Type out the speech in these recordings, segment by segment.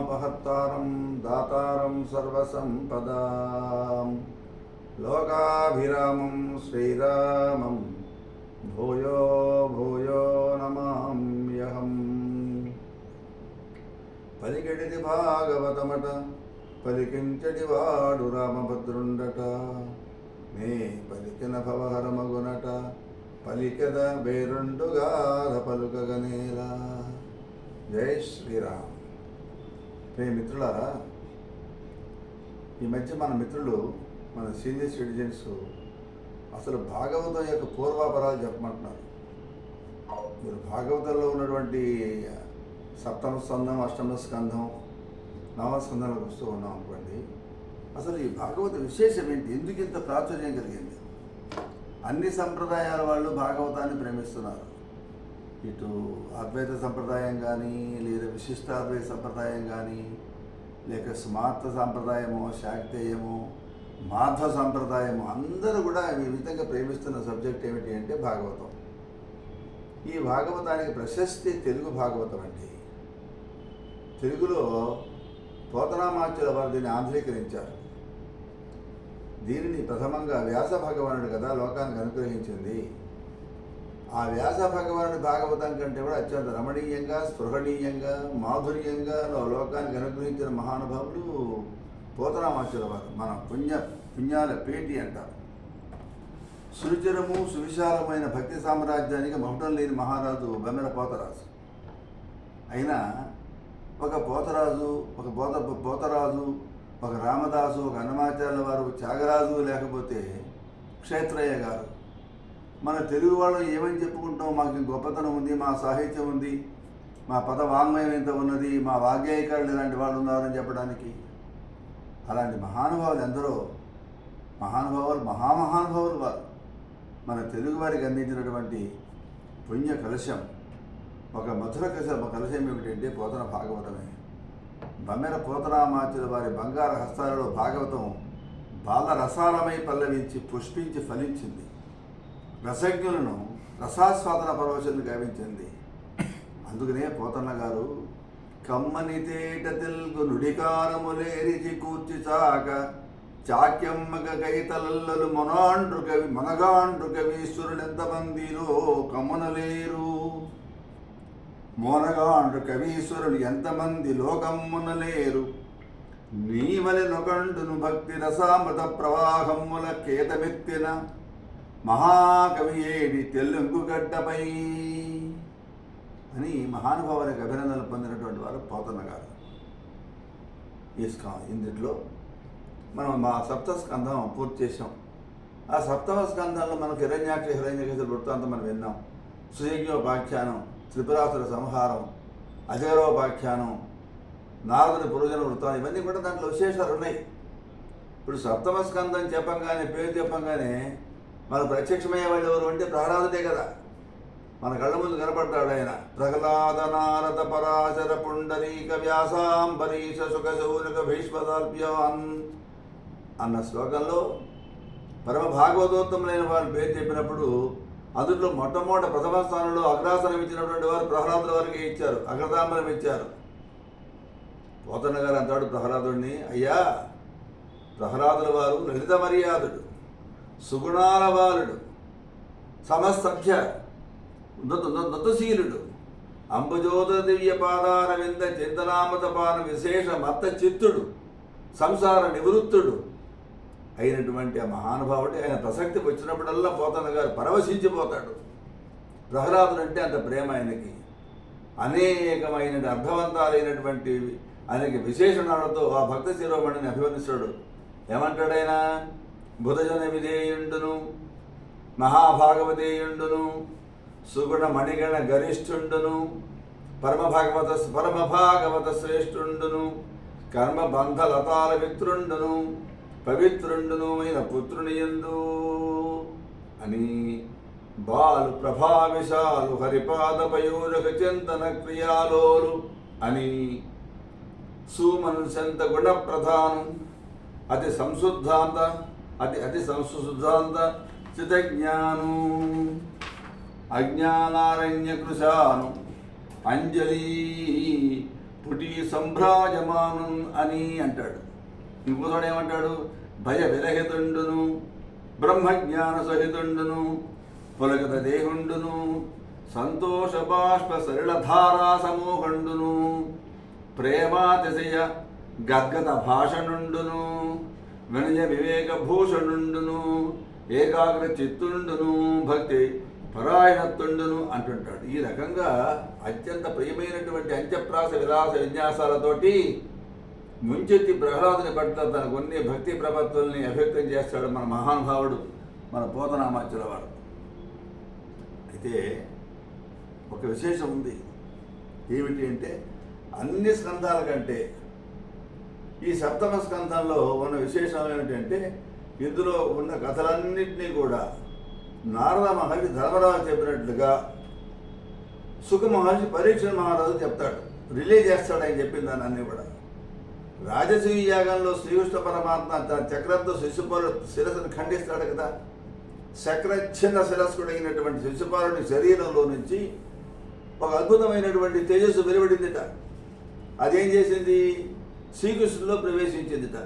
విఘ్నోపహర్తారం దాతారం సర్వసంపదా లోకాభిరామం శ్రీరామం భూయో భూయో నమామ్యహం పలికెడిది భాగవతమట పలికించడి వాడు రామభద్రుండట నే పలికిన భవహరమగునట పలికద వేరుండుగాధ పలుకగనేలా జై శ్రీరామ్ ప్రియ మిత్రులారా ఈ మధ్య మన మిత్రులు మన సీనియర్ సిటిజన్స్ అసలు భాగవతం యొక్క పూర్వాపరాలు చెప్పమంటున్నారు. మీరు భాగవతంలో ఉన్నటువంటి సప్తమ స్కందం అష్టమ స్కంధం నవస్కంధంలోకి వస్తూ ఉన్నాం అనుకోండి అసలు ఈ భాగవత విశేషం ఏంటి? ఎందుకు ఇంత ప్రాచుర్యం కలిగింది? అన్ని సంప్రదాయాల వాళ్ళు భాగవతాన్ని ప్రేమిస్తున్నారు. ఇటు అద్వైత సంప్రదాయం కానీ లేదా విశిష్టాద్వైత సంప్రదాయం కానీ లేక స్మార్త సాంప్రదాయము శాక్తేయము మాధవ సాంప్రదాయము అందరూ కూడా ఈ విధంగా ప్రేమిస్తున్న సబ్జెక్ట్ ఏమిటి అంటే భాగవతం. ఈ భాగవతానికి ప్రశస్తి తెలుగు భాగవతం అండి. తెలుగులో పోతనామాచుల వారు దీన్ని ఆంధ్రీకరించారు. దీనిని ప్రథమంగా వ్యాస భగవానుడు కదా లోకానికి అనుగ్రహించింది. ఆ వ్యాస భగవానుడి భాగవతం కంటే కూడా అత్యంత రమణీయంగా స్పృహణీయంగా మాధుర్యంగా లోకానికి అనుగ్రహించిన మహానుభావులు పోతరామాచుల వారు మన పుణ్య పుణ్యాల పేటి అంటారు. సురుచిరము సువిశాలమైన భక్తి సామ్రాజ్యానికి మహటం లేని మహారాజు బెమ్మెల పోతరాజు. అయినా ఒక పోతరాజు ఒక పోత పోతరాజు ఒక రామదాసు ఒక అన్నమాచార్యుల వారు త్యాగరాజు లేకపోతే క్షేత్రయ్య గారు. మన తెలుగు వాళ్ళు ఏమని చెప్పుకుంటాం మాకు గొప్పతనం ఉంది మా సాహిత్యం ఉంది మా పద వాంగ్మయం ఎంత ఉన్నది మా వాగ్యాయకారులు ఇలాంటి వాళ్ళు ఉన్నారని చెప్పడానికి. అలాంటి మహానుభావులు ఎందరో మహానుభావులు మహామహానుభావులు వారు. మన తెలుగు వారికి అందించినటువంటి పుణ్య కలశం ఒక మధుర కలశ కలశం ఏమిటంటే పోతన భాగవతమే. బమ్మెర పోతనామాచుల వారి బంగారు హస్తాలలో భాగవతం బాలరసాలమై పల్లవించి పుష్పించి ఫలించింది. రసజ్ఞులను రసాస్వాదన పరవశను గావించింది. అందుకనే పోతన్న గారు కమ్మని తేట తెలుగు నుడికారములేరిచి కూర్చి చాక చాక్యమ్మగ కైతలల్లలు మొనాండ్రు కవి మనగాండ్రు కవీశ్వరులెంతమందిలో కమ్మనలేరు మోనగాండ్రు కవీశ్వరుడు ఎంతమంది లోకమ్మునలేరు నీవలి నొకండును భక్తి రసామృత ప్రవాహముల కేతమెత్తిన మహాకవి ఏడి తెల్లుంకు గడ్డపై అని మహానుభావులకు అభినందనలు పొందినటువంటి వారు పోతన్న గారు. ఈ ఇందులో మనం మా సప్త స్కంధం పూర్తి చేసాం ఆ సప్తమ స్కంధంలో మనకు హిరణ్యాక్ష హిరణ్యకేశ వృత్తాంతం మనం విన్నాం. సుయజ్ఞోపాఖ్యానం త్రిపురాసుర సంహారం అజగరోపాఖ్యానం నారదుని పురోజన వృత్తాన్ని ఇవన్నీ కూడా దాంట్లో విశేషాలు ఉన్నాయి. ఇప్పుడు సప్తమ స్కంధం చెప్పంగానే పేరు చెప్పంగానే మన ప్రత్యక్షమయ్యే వాళ్ళు ఎవరు అంటే ప్రహ్లాదుడే కదా. మన కళ్ళ ముందు కనపడ్డాడు ఆయన. ప్రహ్లాద నారద పరాశర పుండరీక వ్యాసాంబరీష సుఖ శౌరక భీష్మదాల్ప్యాన్ అన్న శ్లోకంలో పరమ భాగవతోత్తములైన వారి పేరు చెప్పినప్పుడు అందులో మొట్టమొదట ప్రథమ స్థానంలో అగ్రాసనం ఇచ్చినటువంటి వారు ప్రహ్లాదుల వారికి ఇచ్చారు. అగ్రతాంబరం ఇచ్చారు. పోతన్న గారు అంటాడు ప్రహ్లాదుడిని అయ్యా ప్రహ్లాదుల వారు లలిత మర్యాదుడు. సుగుణాల బాలుడు సమస్తభ్య నృతశీలుడు అంబుజోద దివ్య పాదార వింద చింతనామతపాన విశేష మత్త చిత్తుడు సంసార నివృత్తుడు. అయినటువంటి ఆ మహానుభావుడు ఆయన ప్రసక్తి వచ్చినప్పుడల్లా పోతన్న గారు పరవశించిపోతాడు. ప్రహ్లాదుడు అంటే అంత ప్రేమ ఆయనకి. అనేకమైన అర్థవంతాలైనటువంటి ఆయనకి విశేషణాలతో ఆ భక్త శిరోమణిని అభివర్ణిస్తాడు. ఏమంటాడైనా బుధజన విధేయుండును మహాభాగవతేయుండును సుగుణ మణిగణ గరిష్ఠుండును పరమ భాగవత పరమ భాగవత శ్రేష్ఠుండును కర్మ బంధలతాల మిత్రుండును పవిత్రుండును అయిన పుత్రుని ఎందు అని బాలు ప్రభావిశాలు హరిపాద పయోజక చింతన క్రియాలోలు అని సూమను సంత గుణ ప్రధానం. అతి సంశుద్ధాంత అతి అతి సంశుద్ధాంత చితజ్ఞాను అజ్ఞానారణ్య కృశాను అంజలి పుటి సంభ్రాజమానం అని అంటాడు. ఇంకోతోడు ఏమంటాడు భయ విరహితుండును బ్రహ్మజ్ఞాన సహితుండును పులగత దేహుండును సంతోష బాష్ప సరళధారా సమూహండును ప్రేమాతిశయ గద్గత భాషణుండును వినయ వివేక భూషణుండును ఏకాగ్ర చిత్తుండును భక్తి పరాయణత్తుండును అంటుంటాడు. ఈ రకంగా అత్యంత ప్రియమైనటువంటి అంత్యప్రాస విలాస విన్యాసాలతోటి ముంచెత్తి ప్రహ్లాదుని పట్ల తన కొన్ని భక్తి ప్రపత్తుల్ని అభ్యక్తం చేస్తాడు మన మహానుభావుడు మన పోతనామాచుల వాడు. అయితే ఒక విశేషం ఉంది. ఏమిటి అంటే అన్ని స్కంధాల కంటే ఈ సప్తమ స్కంధంలో ఉన్న విశేషాలు ఏమిటంటే ఇందులో ఉన్న కథలన్నింటినీ కూడా నారద మహర్షి ధర్మరాజు చెప్పినట్లుగా సుఖ మహర్షి పరీక్ష మహారాజు చెప్తాడు. రిలే చేస్తాడు ఆయన చెప్పిన దాన్ని కూడా. రాజసూయ యాగంలో శ్రీకృష్ణ పరమాత్మ తన చక్రంతో శిశుపాలు శిరస్సును ఖండిస్తాడు కదా. చక్రచ్ఛిన్న శిరస్కుడైనటువంటి శిశుపాలుని శరీరంలో నుంచి ఒక అద్భుతమైనటువంటి తేజస్సు వెలువడిందిట. అదేం చేసింది? శ్రీకృష్ణులో ప్రవేశించిందిట.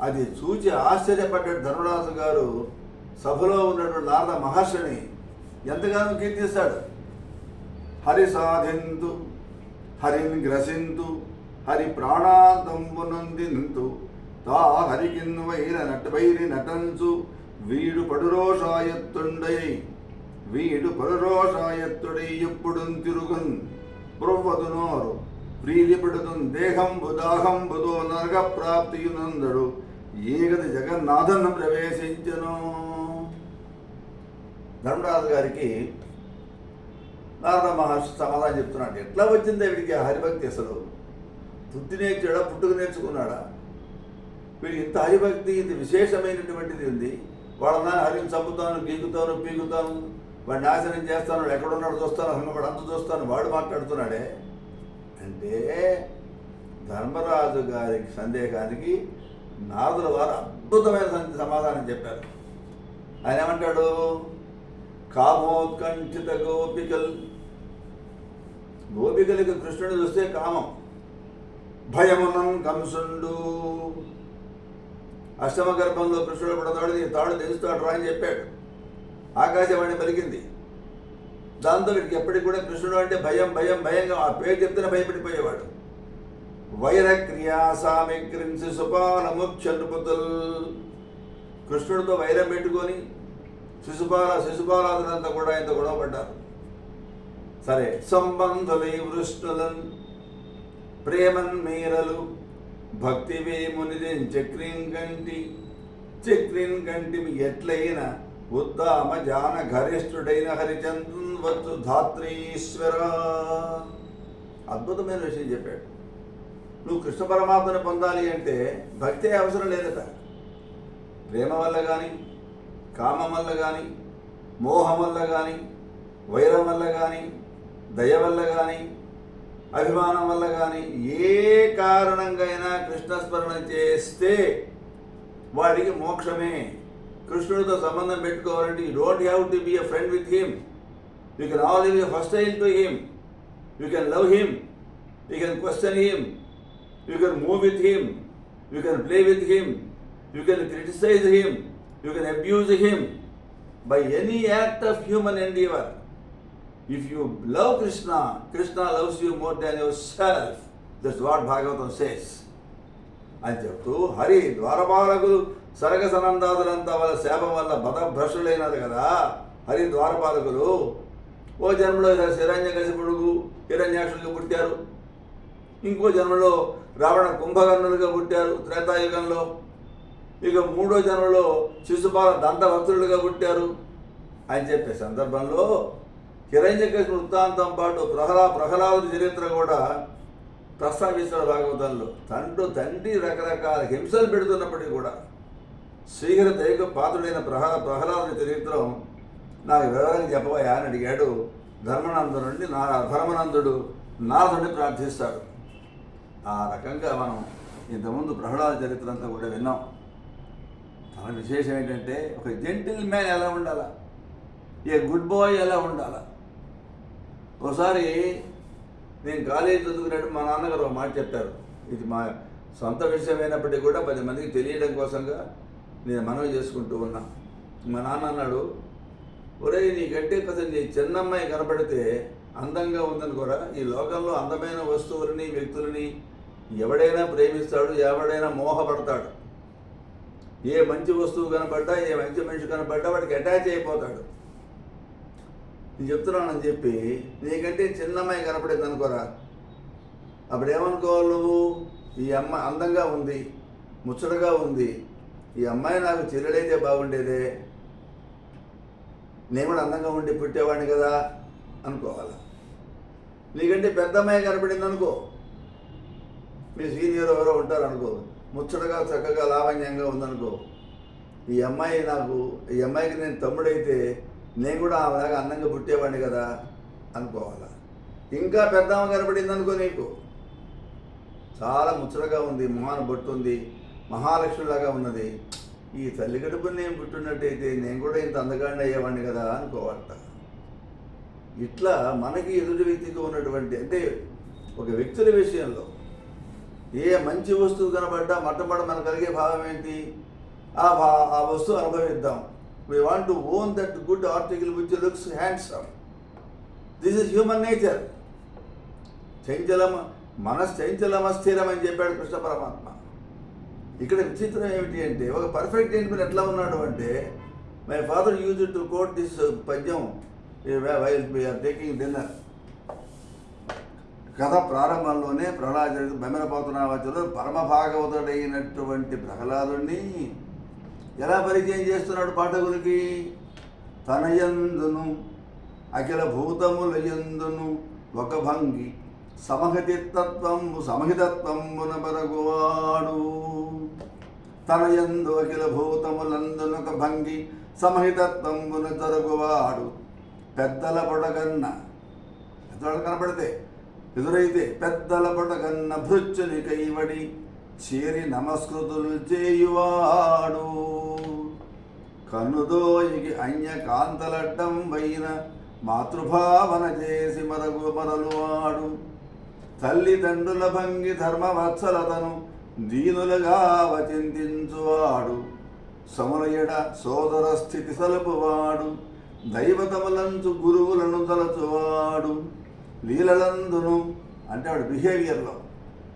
అది చూచి ఆశ్చర్యపడ్డాడు ధర్మరాజు గారు. సభలో ఉన్నటువంటి నారద మహర్షిని ఎంతగానో కీర్తిస్తాడు. హరి సాధింతు హరిని గ్రసింతు హరి ప్రాణాంతంబునందింతు తా హరికిన్ వైర నట వైరి నటంచు వీడు పడురోషాయత్తుండై వీడు పరురోషాయత్తుడై ఎప్పుడు తిరుగున్ బ్రహ్వదునోరు ప్రీతిపడుతున్ దేహంబు దాహంబుదో నరక ప్రాప్తియునందడు ఏగది జగన్నాథన్ ప్రవేశించను. ధర్మరాజు గారికి నారద మహర్షి సమాధానం చెప్తున్నాడు. ఎట్లా వచ్చింది వీడికి హరిభక్తి అసలు? పుట్టి నేర్చాడా? పుట్టుకు నేర్చుకున్నాడా? వీడికి ఇంత హరిభక్తి ఇంత విశేషమైనటువంటిది ఉంది. వాళ్ళ హరిని చంపుతాను గీకుతాను పీకుతాను వాడు నాశనం చేస్తాను ఎక్కడున్నాడు చూస్తాను అసలు వాడు అంత చూస్తాను వాడు మాట్లాడుతున్నాడే. అంటే ధర్మరాజు గారికి సందేహానికి నారదుల వారు అద్భుతమైన సమాధానం చెప్పారు. ఆయన ఏమంటాడు? కామోత్కంఠిత గోపికల్. గోపికలకి కృష్ణుడు చూస్తే కామం. భయమునం కంసుండు. అష్టమ గర్భంలో కృష్ణుడు పడతాడు తాడు తెలుస్తాడు రా అని చెప్పాడు. ఆకాశవాణి పలికింది. దాంతో వీడికి ఎప్పటికి కూడా కృష్ణుడు అంటే భయం భయం భయంగా ఆ పేరు చెప్తేనే భయపడిపోయేవాడు. వైరక్రియా సామిగ్రించి సుపాల ముఖ్య నృపతుల్ కృష్ణుడితో వైరం పెట్టుకొని శిశుపాల శిశుపాలాదులంతా కూడా ఇంత గొడవ పడ్డారు. సరే సంబంధులై వృష్ణులన్ ప్రేమన్ మీరలు భక్తి వేమునిది చక్రీన్ కంటి చక్రీన్ కంటి ఎట్లయిన ఉద్దామ జాన గరిష్ఠుడైన హరిచంద్రన్ వచ్చు ధాత్రీశ్వర. అద్భుతమైన విషయం చెప్పాడు. నువ్వు కృష్ణ పరమాత్మని పొందాలి అంటే భక్తే అవసరం లేదట. ప్రేమ వల్ల కానీ కామం వల్ల కానీ మోహం వల్ల కానీ వైరం వల్ల కానీ దయ వల్ల కానీ అభిమానం వల్ల కానీ ఏ కారణంగా అయినా కృష్ణస్మరణ చేస్తే వాడికి మోక్షమే. కృష్ణుడితో సంబంధం పెట్టుకోవాలంటే you don't have to be a friend with him you can all be hostile to him you can love him you can question him you can move with him you can play with him you can criticise him you can abuse him by any act of human endeavour If you love Krishna, Krishna loves you more than yourself. That's what Bhagavatam says. అని చెప్తూ హరి ద్వారపాలకులు సరగ సనందాదులంతా వాళ్ళ శాపం వల్ల బతభ్రష్టులైనారు కదా. హరి ద్వారపాలకులు ఓ జన్మలో హిరణ్య కసిపుడుగు హిరణ్యాక్షులుగా పుట్టారు. ఇంకో జన్మలో రావణ కుంభకర్ణులుగా పుట్టారు త్రేతాయుగంలో. ఇక మూడో జన్మలో శిశుపాల దంతభక్తులుగా పుట్టారు. అని చెప్పే సందర్భంలో హిరణ్యకృష్ణ వృత్తాంతం పాటు ప్రహ్లా ప్రహ్లాదుడి చరిత్ర కూడా ప్రస్తావిస్తాడు భాగవతంలో తండ్రి తండ్రి రకరకాల హింసలు పెడుతున్నప్పటికీ కూడా శ్రీహరి దైవ పాత్రుడైన ప్రహ ప్రహ్లాదుడి చరిత్ర నాకు వివరాలు చెప్పబోయా అని అడిగాడు ధర్మనందు నుండి నా ధర్మనందుడు నారదుడిని ప్రార్థిస్తాడు. ఆ రకంగా మనం ఇంతకుముందు ప్రహ్లాద చరిత్ర అంతా కూడా విన్నాం. తన విశేషం ఏంటంటే ఒక జెంటిల్ మ్యాన్ ఎలా ఉండాలా? ఏ గుడ్ బాయ్ ఎలా ఉండాలా? ఒకసారి నేను కాలేజీ చదువుకున్నట్టు మా నాన్నగారు ఒక మాట చెప్పారు. ఇది మా సొంత విషయమైనప్పటికీ కూడా పది మందికి తెలియడం కోసంగా నేను మనవి చేసుకుంటూ ఉన్నా. మా నాన్న అన్నాడు ఒరేయ్ నీకంటే కదా నీ చిన్నమ్మాయి కనపడితే అందంగా ఉందనుకోరా ఈ లోకంలో అందమైన వస్తువులని వ్యక్తులని ఎవడైనా ప్రేమిస్తాడు ఎవడైనా మోహపడతాడు. ఏ మంచి వస్తువు కనపడ్డా ఏ మంచి మనిషి కనపడ్డా వాడికి అటాచ్ అయిపోతాడు. నేను చెప్తున్నానని చెప్పి నీకంటే చిన్నమ్మాయి కనపడింది అనుకోరా. అప్పుడేమనుకోవాలి నువ్వు? ఈ అమ్మాయి అందంగా ఉంది ముచ్చటగా ఉంది. ఈ అమ్మాయి నాకు చెల్లెలైతే బాగుండేదే. నేను కూడా అందంగా ఉండి పుట్టేవాడిని కదా అనుకోవాలి. నీకంటే పెద్ద అమ్మాయి కనపడింది అనుకో. మీ సీనియర్ ఎవరో ఉంటారు అనుకో. ముచ్చటగా చక్కగా లావణ్యంగా ఉందనుకో. ఈ అమ్మాయి నాకు ఈ అమ్మాయికి నేను తమ్ముడైతే నేను కూడా ఆమెలాగా అందంగా పుట్టేవాడిని కదా అనుకోవాలా. ఇంకా పెద్ద ఆమె కనపడింది అనుకో నీకు. చాలా ముచ్చటగా ఉంది మొహాన బొట్టు ఉంది మహాలక్ష్మిలాగా ఉన్నది. ఈ తల్లి కడుపు నేను పుట్టినట్టయితే నేను కూడా ఇంత అందగాడిని అయ్యేవాడిని కదా అనుకోవాలట. ఇట్లా మనకి ఎదుటి వ్యక్తికి ఉన్నటువంటి అంటే ఒక వ్యక్తుల విషయంలో ఏ మంచి వస్తువు కనబడ్డా మొట్టమొదటి మనకు కలిగే భావం ఏంటి? ఆ భా ఆ వస్తువు అనుభవిద్దాం. We want to own that good article which looks handsome this is human nature చంచలం మనస్ చంచలమస్థిరం అని చెప్పాడు కృష్ణ పరమాత్మ. ఇక్కడ విచిత్రం ఏమిటి అంటే ఒక పర్ఫెక్ట్ జెంట్మెన్ ఎట్లా ఉన్నాడు అంటే my father use to quote this పద్యం వైల్ టేకింగ్ డిన్నర్ కథ ప్రారంభంలోనే ప్రహ్లాదుడు బెమరపోతున్నవచ్చులో పరమ భాగవతుడైనటువంటి ప్రహ్లాదుణ్ణి ఎలా పరిచయం చేస్తున్నాడు పాఠకులకి? తన యందును అఖిల భూతముల యందును ఒక భంగి. సమహితత్వము సమహితత్వమున బరగువాడు తన యందు అఖిల భూతములందునొక భంగి సమహితత్వమున జరుగువాడు. పెద్దల పొడగన్న పెద్దవాడు కనపడితే ఎదురైతే పెద్దల పొడగన్న భృత్యుని కైవడి చేరి నమస్కృతులు చేయువాడు. కనుదోయికి అన్య కాంతలడ్డం వైన మాతృభావన చేసి మరగు మరలువాడు. తల్లిదండ్రుల భంగి ధర్మవత్సలతను దీనులుగా వచింతించువాడు సమరయడ సోదర స్థితి సలుపువాడు. దైవతములంచు గురువులను తలచువాడు. లీలలందును అంటే వాడు బిహేవియర్లో.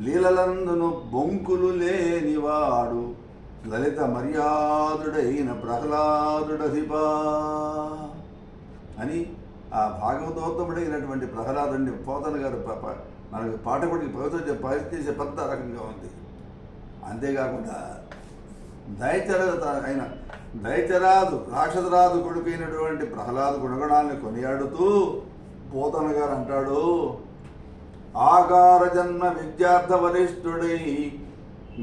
లీలలందును బొంకులు లేనివాడు. లలిత మర్యాదుడైన ప్రహ్లాదుడధిపా అని ఆ భాగవతోత్తముడైనటువంటి ప్రహ్లాదుడిని పోతన గారు పాప మనకు పాఠకుడికి పవిత్ర పరిస్థితి పెద్ద రకంగా ఉంది. అంతేకాకుండా దయచర ఆయన దయచరాదు రాక్షసరాజు కొడుకైనటువంటి ప్రహ్లాదు గుణగణాన్ని కొనియాడుతూ పోతన గారు అంటాడు ఆకార జన్మ విద్యార్థ వరిష్ఠుడై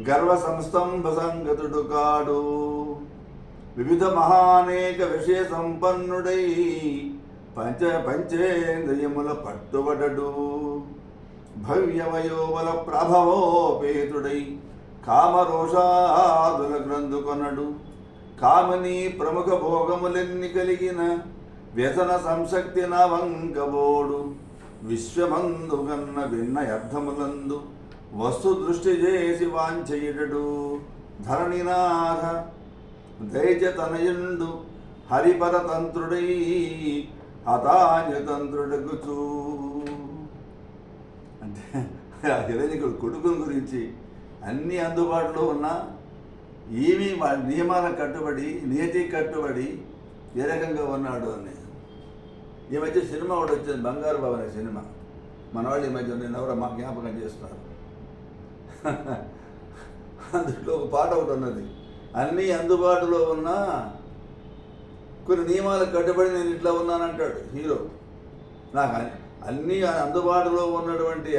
గర్వ సంస్తంభ సంగతుడు కాడు. వివిధ మహానేక విషయ సంపన్నుడై పంచ పంచేంద్రియముల పట్టుబడడు. భవ్యవయోవల ప్రభవోపేతుడై కామరోషాదుల గ్రంథుకొనడు కామని ప్రముఖ భోగములెన్ని కలిగిన వ్యసన సంశక్తి నవంకబోడు విశ్వమందుగన్న భిన్న అర్థములందు వస్తు దృష్టి చేసి వాంఛయుడు ధరణినాథ దైజతనయుండు హరిపరతంత్రుడై హతాన్యతంత్రుడగుచూ అంటే ఆ హిరణ్యకుడు కొడుకుల గురించి అన్ని అందుబాటులో ఉన్నా ఏమీ వాడి నియమాలకు కట్టుబడి నీతి కట్టుబడి ఏ రకంగా ఉన్నాడు అని. ఈ మధ్య సినిమా ఒకటి వచ్చింది బంగారు బాబు అనే సినిమా. మన వాళ్ళు ఈ మధ్య నేను ఎవరో మా జ్ఞాపకం చేస్తున్నారు. అందులో ఒక పాట ఒకటి ఉన్నది అన్నీ అందుబాటులో ఉన్నా కొన్ని నియమాలకు కట్టుబడి నేను ఇట్లా ఉన్నానంటాడు హీరో. నాకు అన్నీ అందుబాటులో ఉన్నటువంటి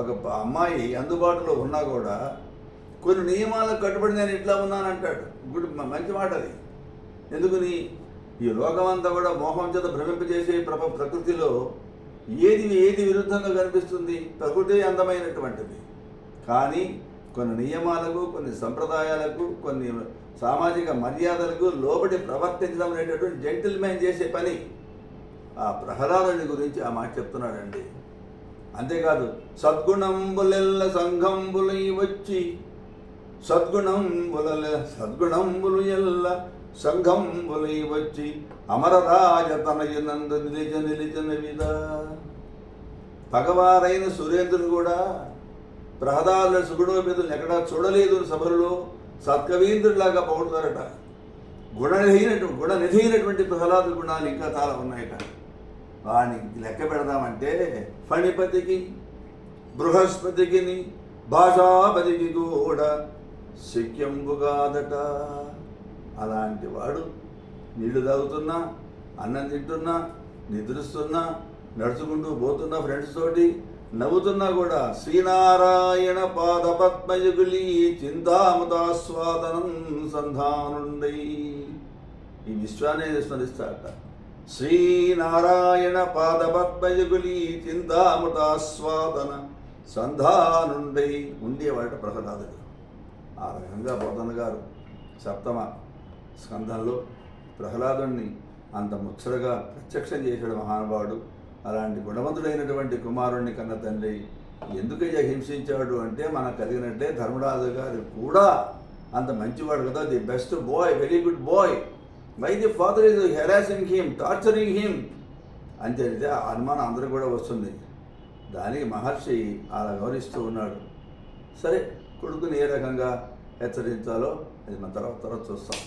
ఒక అమ్మాయి అందుబాటులో ఉన్నా కూడా కొన్ని నియమాలకు కట్టుబడి నేను ఇట్లా ఉన్నానంటాడు. గుడ్ మంచి మాట అది ఎందుకని? ఈ లోకమంతా కూడా మోహం చేత భ్రమింపజేసే ప్రప ప్రకృతిలో ఏది ఏది విరుద్ధంగా కనిపిస్తుంది? ప్రకృతి అందమైనటువంటిది. కానీ కొన్ని నియమాలకు కొన్ని సంప్రదాయాలకు కొన్ని సామాజిక మర్యాదలకు లోబడి ప్రవర్తించడం అనేటటువంటి జెంటిల్మెన్ చేసే పని. ఆ ప్రహ్లాదుడి గురించి ఆ మాట చెప్తున్నాడండి. అంతేకాదు సద్గుణంబులెల్ల సంఘంబులై వచ్చి సద్గుణంబుల సద్గుణంబులు ఎల్ల సంఘంబులై వచ్చి అమరరాజ తనయునందు నిలిచ నిలిచిన విధ. పగవారైన సురేంద్రుడు కూడా ప్రహదారుల సుగుణోపేతులు ఎక్కడా చూడలేదు సభలో సత్కవీంద్రుడిలాగా పౌడతారట గుణనిధైన గుణనిధైనటువంటి ప్రహ్లాదు గుణాలు ఇంకా చాలా ఉన్నాయట. వానికి లెక్క పెడదామంటే ఫణిపతికి బృహస్పతికిని భాషాపతికి కూడా శక్యంబుగాదట అలాంటి వాడు నీళ్ళు తాగుతున్నా అన్నం తింటున్నా నిద్రిస్తున్నా నడుచుకుంటూ పోతున్నా ఫ్రెండ్స్ తోటి నవ్వుతున్నా కూడా శ్రీనారాయణ పాద పద్మయుగులి చింతామృతాస్వాదనం సంధానుండై ఈ విశ్వాన్ని స్మరిస్తాడట శ్రీనారాయణ పాద చింతామృతాస్వాదన సంధానుండై ఉండేవాడు ప్రహ్లాదుడు. ఆ రకంగా బోధన గారు సప్తమ స్కంధంలో ప్రహ్లాదుణ్ణి అంత ముచ్చటగా ప్రత్యక్షం చేశాడు మహానుభావుడు. అలాంటి గుణవంతుడైనటువంటి కుమారుణ్ణి కన్న తండ్రి ఎందుకయ్యా హింసించాడు అంటే మనకు కలిగినట్టే ధర్మరాజు గారు కూడా అంత మంచివాడు కదా the best boy very good boy. Why the father is harassing him torturing him అని తెలిస్తే ఆ అనుమానం అందరూ కూడా వస్తుంది. దానికి మహర్షి అలా గౌరవిస్తూ ఉన్నాడు. సరే కొడుకుని ఏ రకంగా హెచ్చరించాలో అది మన తర్వాత తర్వాత చూస్తాం.